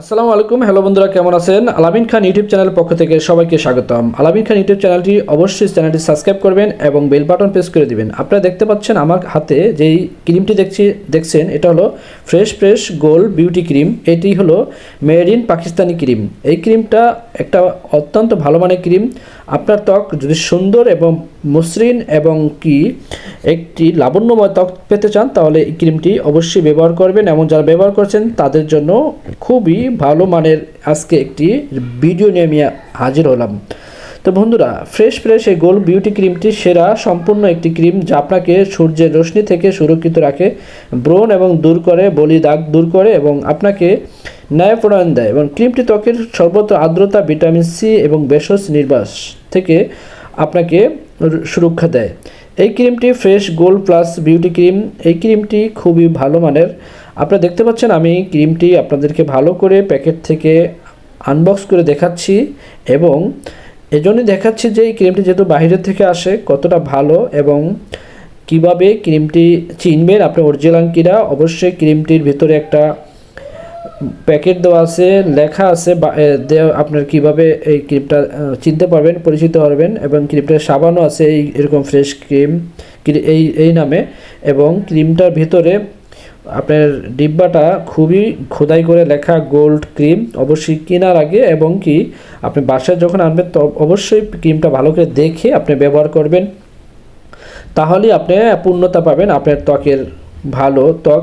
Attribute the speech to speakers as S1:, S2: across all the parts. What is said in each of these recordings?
S1: আসসালামু আলাইকুম। হ্যালো বন্ধুরা, কেমন আছেন? আলামিন খান ইউটিউব চ্যানেল পক্ষ থেকে সবাইকে স্বাগতম। আলামিন খান ইউটিউব চ্যানেলটি অবশ্যই চ্যানেলটি সাবস্ক্রাইব করবেন এবং বেল বাটন প্রেস করে দিবেন। আপনারা দেখতে পাচ্ছেন আমার হাতে যেই ক্রিমটি দেখছি, দেখছেন, এটা হলো fresh fresh gold beauty cream. এটি হলো মেড ইন পাকিস্তানি ক্রিম। এই ক্রিমটা একটা অত্যন্ত ভালো মানের ক্রিম। আপনার ত্বক যদি সুন্দর এবং মসৃণ এবং কি একটি লাবণ্যময় ত্বক পেতে চান, তাহলে এই ক্রিমটি অবশ্যই ব্যবহার করবেন। এবং যারা ব্যবহার করছেন, তাদের জন্য খুবই ভালো মানের আজকে একটি ভিডিও নিয়ে আমি হাজির হলাম। তো বন্ধুরা ফ্রেশ ফ্রেশ এই গোল্ড বিউটি ক্রিমটি সেরা সম্পূর্ণ একটি ক্রিম যা আপনাকে সূর্যের রশ্মি থেকে সুরক্ষিত রাখে, ব্রণ এবং দূর করে, বলি দাগ দূর করে এবং আপনাকে ন্যায় প্রণয়ন দেয় এবং ক্রিমটি ত্বকের সর্বত্র আর্দ্রতা, ভিটামিন সি এবং বেশস নির্বাস থেকে আপনাকে সুরক্ষা দেয়। এই ক্রিমটি fresh gold plus beauty cream. এই ক্রিমটি খুবই ভালো মানের। আপনারা দেখতে পাচ্ছেন আমি ক্রিমটি আপনাদেরকে ভালো করে প্যাকেট থেকে আনবক্স করে দেখাচ্ছি এবং এজন্যই দেখাচ্ছি যে এই ক্রিমটি যেহেতু বাইরের থেকে আসে, কতটা ভালো এবং কীভাবে ক্রিমটি চিনবেন আপনি অরিজিনাল কিনা অবশ্যই ক্রিমটির ভিতরে একটা প্যাকেট দেওয়া আছে, লেখা আছে আপনার কীভাবে এই ক্রিমটা চিনতে পারবেন, পরিচিত হবেন, এবং ক্রিমটার সাবানও আছে এই এরকম ফ্রেশ ক্রিম এই এই নামে, এবং ক্রিমটার ভিতরে আপনার ডিব্বাটা খুবই খোদাই করে লেখা গোল্ড ক্রিম, অবশ্যই কেনার আগে, এবং কি, আপনি বাসায় যখন আনবেন, তো অবশ্যই ক্রিমটা ভালো করে দেখে আপনি ব্যবহার করবেন। তাহলেই আপনি পূর্ণতা পাবেন, আপনার ত্বকের ভালো ত্বক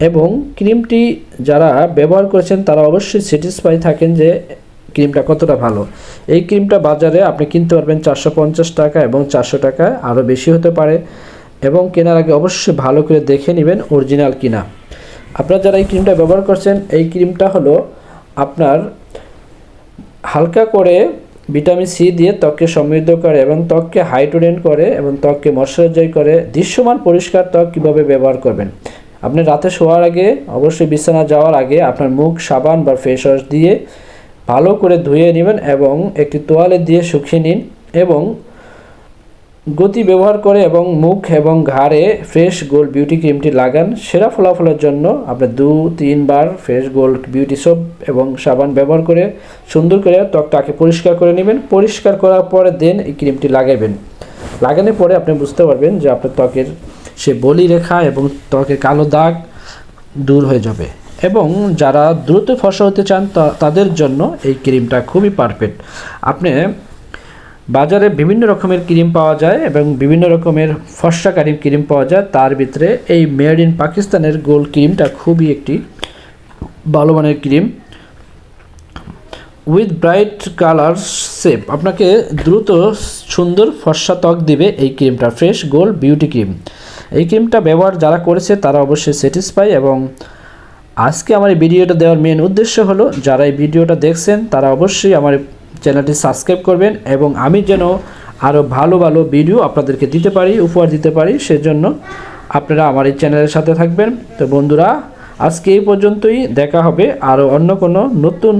S1: এবং ক্রিমটি যারা ব্যবহার করেছেন, তারা অবশ্যই স্যাটিসফাই থাকেন যে ক্রিমটা কতটা ভালো। এই ক্রিমটা বাজারে আপনি কিনতে পারবেন চারশো পঞ্চাশ টাকা এবং চারশো টাকা আরও বেশি হতে পারে এবং কেনার আগে অবশ্যই ভালো করে দেখে নেবেন অরিজিনাল কিনা। আপনারা যারা এই ক্রিমটা ব্যবহার করছেন, এই ক্রিমটা হলো আপনার হালকা করে ভিটামিন সি দিয়ে ত্বককে সমৃদ্ধ করে এবং ত্বককে হাইড্রোডেন্ট করে এবং ত্বককে ময়শ্চারাইজ করে দৃশ্যমান পরিষ্কার ত্বক কীভাবে ব্যবহার করবেন। আপনি রাতে শোয়ার আগে, অবশ্যই বিছানা যাওয়ার আগে আপনার মুখ, সাবান বা ফেস ওয়াশ দিয়ে ভালো করে ধুয়ে নেবেন এবং একটি তোয়ালে দিয়ে শুকিয়ে নিন এবং গতি ব্যবহার করে এবং মুখ এবং ঘাড়ে ফ্রেশ গোল্ড বিউটি ক্রিমটি লাগান। সেরা ফলাফলের জন্য আপনি দু তিনবার ফ্রেশ গোল্ড বিউটি সোপ এবং সাবান ব্যবহার করে সুন্দর করে ত্বকটাকে পরিষ্কার করে নেবেন। পরিষ্কার করার পরে দেন এই ক্রিমটি লাগাবেন। লাগানোর পরে আপনি বুঝতে পারবেন যে আপনার ত্বকের সে বলি রেখা এবং ত্বকের কালো দাগ দূর হয়ে যাবে। এবং যারা দ্রুত ফসা হতে চান তাদের জন্য এই ক্রিমটা খুবই পারফেক্ট আপনি বাজারে বিভিন্ন রকমের ক্রিম পাওয়া যায় এবং বিভিন্ন রকমের ফর্সাকারী ক্রিম পাওয়া যায়। তার ভিতরে এই মেড ইন পাকিস্তানের গোল ক্রিমটা খুবই একটি ভালো মানের cream. With bright colour shape. আপনাকে দ্রুত সুন্দর ফর্সা ত্বক দিবে এই ক্রিমটা। Fresh gold beauty cream. এই ক্রিমটা ব্যবহার যারা করেছে তারা অবশ্যই স্যাটিসফাই এবং আজকে আমার এই ভিডিওটা দেওয়ার মেন উদ্দেশ্য হলো, যারা এই ভিডিওটা দেখছেন, তারা অবশ্যই আমার চ্যানেলটি সাবস্ক্রাইব করবেন এবং আমি যেন আরও ভালো ভালো ভিডিও আপনাদেরকে দিতে পারি, উপহার দিতে পারি, সেজন্য আপনারা আমার এই চ্যানেলের সাথে থাকবেন। তো বন্ধুরা, আজকে এই পর্যন্তই, দেখা হবে আরও অন্য কোনো নতুন